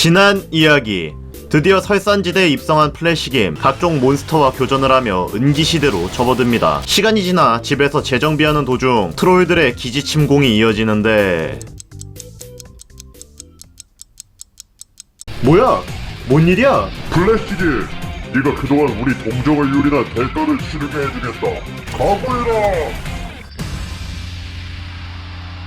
지난 이야기. 드디어 설산지대에 입성한 플래시김 각종 몬스터와 교전을 하며 은기시대로 접어듭니다. 시간이 지나 집에서 재정비하는 도중 트롤들의 기지 침공이 이어지는데. 뭐야? 뭔 일이야? 플래시기 네가 그동안 우리 동정을 유린한 대가를 치르게 해주겠다. 각오해라!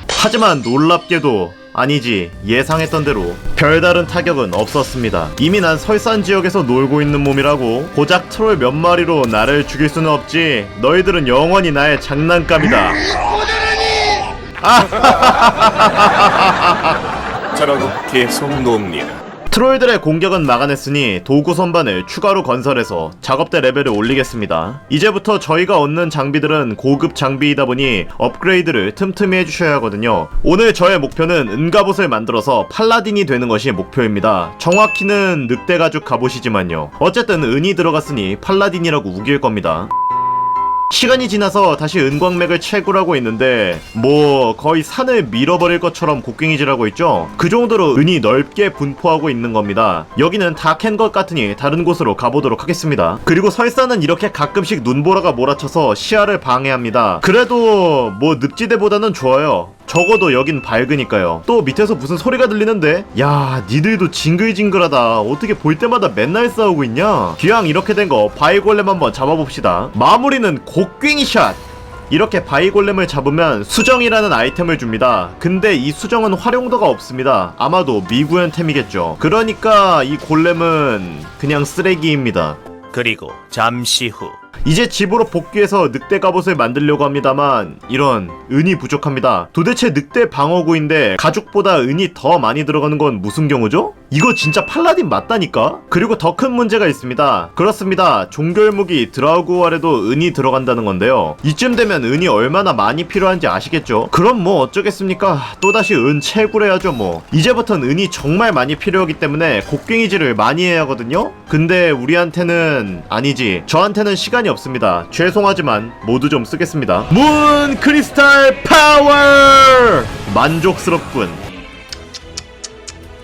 하지만 놀랍게도 아니지 예상했던 대로 별다른 타격은 없었습니다. 이미 난 설산 지역에서 놀고 있는 몸이라고 고작 트롤 몇 마리로 나를 죽일 수는 없지. 너희들은 영원히 나의 장난감이다. 저라고 계속 놉니다. 트롤들의 공격은 막아냈으니 도구 선반을 추가로 건설해서 작업대 레벨을 올리겠습니다. 이제부터 저희가 얻는 장비들은 고급 장비이다 보니 업그레이드를 틈틈이 해주셔야 하거든요. 오늘 저의 목표는 은갑옷을 만들어서 팔라딘이 되는 것이 목표입니다. 정확히는 늑대 가죽 갑옷이지만요. 어쨌든 은이 들어갔으니 팔라딘이라고 우길 겁니다. 시간이 지나서 다시 은광맥을 채굴하고 있는데 뭐 거의 산을 밀어버릴 것처럼 곡괭이질하고 있죠? 그 정도로 은이 넓게 분포하고 있는 겁니다. 여기는 다 캔 것 같으니 다른 곳으로 가보도록 하겠습니다. 그리고 설산은 이렇게 가끔씩 눈보라가 몰아쳐서 시야를 방해합니다. 그래도 뭐 늪지대보다는 좋아요 적어도 여긴 밝으니까요. 또 밑에서 무슨 소리가 들리는데? 야, 니들도 징글징글하다. 어떻게 볼 때마다 맨날 싸우고 있냐? 기왕 이렇게 된 거 바이골렘 한번 잡아봅시다. 마무리는 곡괭이 샷! 이렇게 바이골렘을 잡으면 수정이라는 아이템을 줍니다. 근데 이 수정은 활용도가 없습니다. 아마도 미구현템이겠죠. 그러니까 이 골렘은 그냥 쓰레기입니다. 그리고 잠시 후 이제 집으로 복귀해서 늑대 갑옷을 만들려고 합니다만 이런 은이 부족합니다. 도대체 늑대 방어구인데 가죽보다 은이 더 많이 들어가는 건 무슨 경우죠? 이거 진짜 팔라딘 맞다니까? 그리고 더 큰 문제가 있습니다. 그렇습니다. 종결무기 드라우그왈에도 은이 들어간다는 건데요. 이쯤 되면 은이 얼마나 많이 필요한지 아시겠죠? 그럼 뭐 어쩌겠습니까? 또다시 은 채굴해야죠 뭐. 이제부턴 은이 정말 많이 필요하기 때문에 곡괭이질을 많이 해야 하거든요? 근데 우리한테는 아니지. 저한테는 시간 이 없습니다. 죄송하지만 모두 좀 쓰겠습니다. 문 크리스탈 파워! 만족스럽군.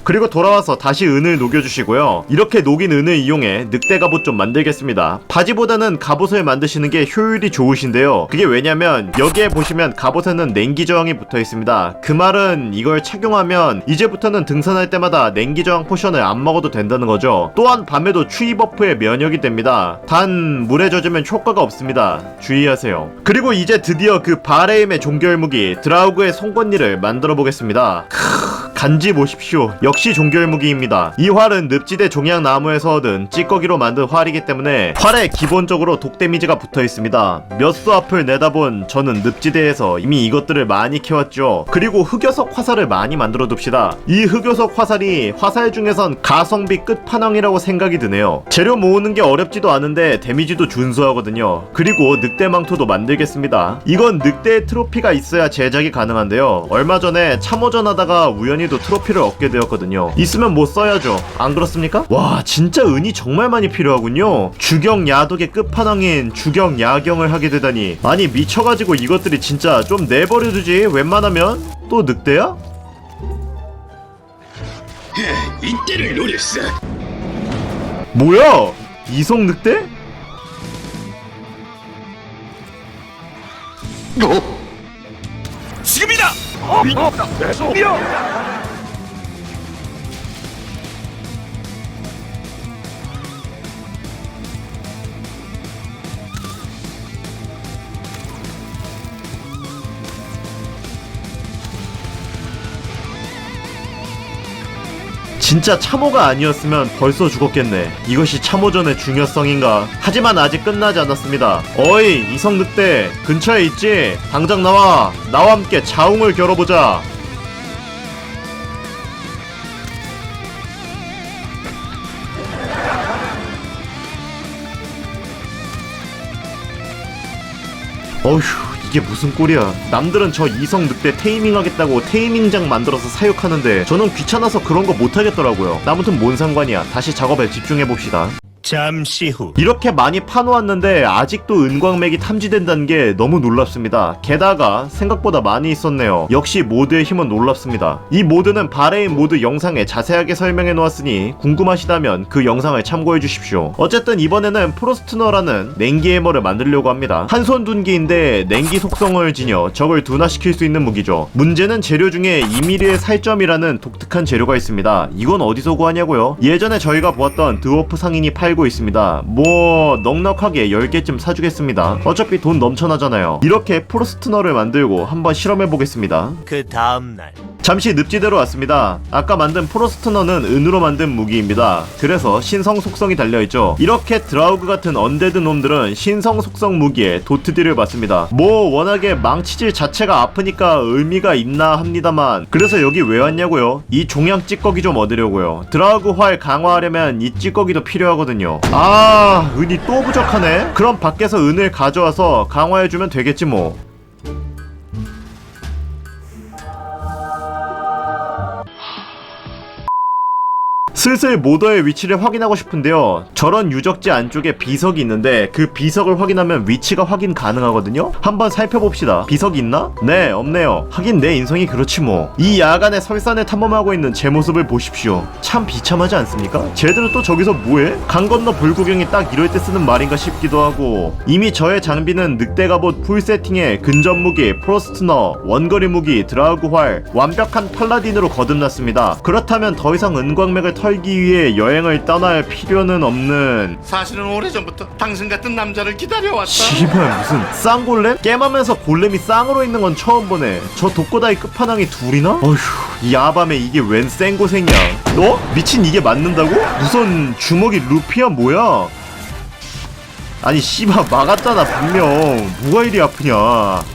그리고 돌아와서 다시 은을 녹여주시고요. 이렇게 녹인 은을 이용해 늑대 갑옷 좀 만들겠습니다. 바지보다는 갑옷을 만드시는 게 효율이 좋으신데요. 그게 왜냐면 여기에 보시면 갑옷에는 냉기 저항이 붙어 있습니다. 그 말은 이걸 착용하면 이제부터는 등산할 때마다 냉기 저항 포션을 안 먹어도 된다는 거죠. 또한 밤에도 추위 버프에 면역이 됩니다. 단 물에 젖으면 효과가 없습니다. 주의하세요. 그리고 이제 드디어 그 바레임의 종결무기 드라우그의 송곳니를 만들어 보겠습니다. 간지 보십시오. 역시 종결무기입니다. 이 활은 늪지대 종양나무에서 얻은 찌꺼기로 만든 활이기 때문에 활에 기본적으로 독 데미지가 붙어 있습니다. 몇 수 앞을 내다본 저는 늪지대에서 이미 이것들을 많이 캐왔죠. 그리고 흑요석 화살을 많이 만들어 둡시다. 이 흑요석 화살이 화살 중에선 가성비 끝판왕이라고 생각이 드네요. 재료 모으는 게 어렵지도 않은데 데미지도 준수하거든요. 그리고 늑대 망토도 만들겠습니다. 이건 늑대의 트로피가 있어야 제작이 가능한데요. 얼마 전에 참호전 하다가 우연히 도 트로피를 얻게 되었거든요. 있으면 뭐 써야죠. 안 그렇습니까? 와, 진짜 은이 정말 많이 필요하군요. 주경 야독의 끝판왕인 주경 야경을 하게 되다니. 아니, 미쳐가지고 이것들이 진짜 좀 내버려 두지. 웬만하면? 또 늑대야? 이때를 노렸어. 뭐야? 이성 늑대? 지금이다. 진짜 참호가 아니었으면 벌써 죽었겠네. 이것이 참호전의 중요성인가? 하지만 아직 끝나지 않았습니다. 어이, 이성 늑대, 근처에 있지? 당장 나와. 나와 함께 자웅을 겨뤄보자. 어휴, 이게 무슨 꼴이야. 남들은 저 이성 늑대 테이밍 하겠다고 테이밍장 만들어서 사육하는데 저는 귀찮아서 그런 거 못하겠더라고요. 아무튼 뭔 상관이야. 다시 작업에 집중해봅시다. 잠시 후 이렇게 많이 파놓았는데 아직도 은광맥이 탐지된다는 게 너무 놀랍습니다. 게다가 생각보다 많이 있었네요. 역시 모드의 힘은 놀랍습니다. 이 모드는 바레인 모드 영상에 자세하게 설명해 놓았으니 궁금하시다면 그 영상을 참고해 주십시오. 어쨌든 이번에는 프로스트너라는 냉기 해머를 만들려고 합니다. 한손 둔기인데 냉기 속성을 지녀 적을 둔화시킬 수 있는 무기죠. 문제는 재료 중에 2mm의 살점이라는 독특한 재료가 있습니다. 이건 어디서 구하냐고요? 예전에 저희가 보았던 드워프 상인이 팔고 있습니다. 뭐 넉넉하게 10개쯤 사주겠습니다. 어차피 돈 넘쳐나잖아요. 이렇게 프로스트너를 만들고 한번 실험해 보겠습니다. 그 다음날 잠시 늪지대로 왔습니다. 아까 만든 프로스트너는 은으로 만든 무기입니다. 그래서 신성 속성이 달려있죠. 이렇게 드라우그 같은 언데드 놈들은 신성 속성 무기에 도트딜을 받습니다. 뭐 워낙에 망치질 자체가 아프니까 의미가 있나 합니다만 그래서 여기 왜 왔냐고요? 이 종양 찌꺼기 좀 얻으려고요. 드라우그 활 강화하려면 이 찌꺼기도 필요하거든요. 아 은이 또 부족하네? 그럼 밖에서 은을 가져와서 강화해주면 되겠지 뭐. 슬슬 모더의 위치를 확인하고 싶은데요. 저런 유적지 안쪽에 비석이 있는데 그 비석을 확인하면 위치가 확인 가능하거든요. 한번 살펴봅시다. 비석이 있나? 네, 없네요. 하긴 내 인성이 그렇지 뭐. 이 야간에 설산을 탐험하고 있는 제 모습을 보십시오. 참 비참하지 않습니까? 쟤들은 또 저기서 뭐해? 강 건너 불구경이 딱 이럴 때 쓰는 말인가 싶기도 하고 이미 저의 장비는 늑대 갑옷 풀 세팅에 근접 무기, 프로스트너, 원거리 무기, 드라우그 활, 완벽한 팔라딘으로 거듭났습니다. 그렇다면 더 이상 은광맥을 털기 위해 여행을 떠날 필요는 없는 사실은 오래전부터 당신 같은 남자를 기다려왔다. 씨발 무슨 쌍골렘? 게임하면서 골렘이 쌍으로 있는 건 처음 보네 저 독고다이 끝판왕이 둘이나? 어휴 이 야밤에 이게 웬 쌩고생이야 너? 미친 이게 맞는다고? 무슨 주먹이 루피야 뭐야? 아니 씨발 막았잖아 분명. 뭐가 이리 아프냐.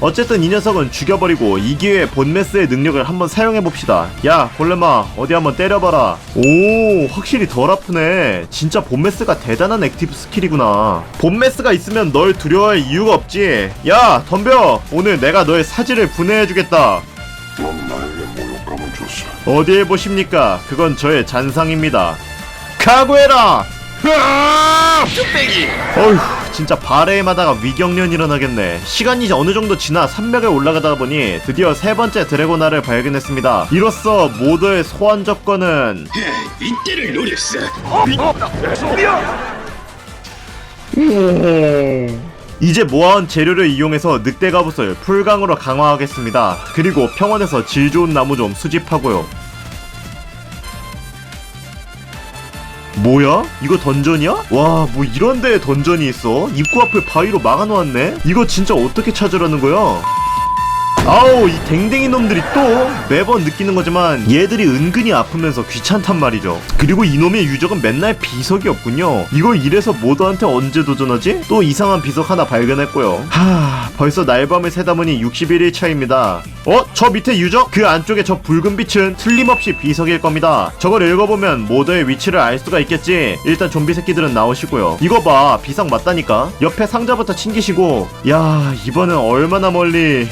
어쨌든 이 녀석은 죽여버리고 이 기회에 본메스의 능력을 한번 사용해봅시다. 야 골렘아 어디 한번 때려봐라. 오 확실히 덜 아프네. 진짜 본메스가 대단한 액티브 스킬이구나. 본메스가 있으면 널 두려워할 이유가 없지. 야 덤벼. 오늘 내가 너의 사지를 분해해주겠다. 어디에 보십니까? 그건 저의 잔상입니다. 각오해라 뚝배기. 어휴 진짜 바레임하다가 위경련 일어나겠네. 시간이 이제 어느 정도 지나 산맥에 올라가다 보니 드디어 세 번째 드래고나를 발견했습니다. 이로써 모더의 소환 조건은 예, 이때를 노렸어. 이제 모아온 재료를 이용해서 늑대 갑옷을 풀강으로 강화하겠습니다. 그리고 평원에서 질 좋은 나무 좀 수집하고요 뭐야? 이거 던전이야? 와, 뭐 이런 데에 던전이 있어? 입구 앞을 바위로 막아놓았네? 이거 진짜 어떻게 찾으라는 거야? 아우, 이 댕댕이 놈들이 또 매번 느끼는 거지만 얘들이 은근히 아프면서 귀찮단 말이죠. 그리고 이놈의 유적은 맨날 비석이 없군요. 이걸 이래서 모더한테 언제 도전하지? 또 이상한 비석 하나 발견했고요. 하, 벌써 날밤을 새다 보니 61일 차입니다. 어? 저 밑에 유적? 그 안쪽에 저 붉은 빛은 틀림없이 비석일 겁니다. 저걸 읽어보면 모더의 위치를 알 수가 있겠지. 일단 좀비 새끼들은 나오시고요. 이거 봐, 비석 맞다니까. 옆에 상자부터 챙기시고, 야, 이번엔 얼마나 멀리.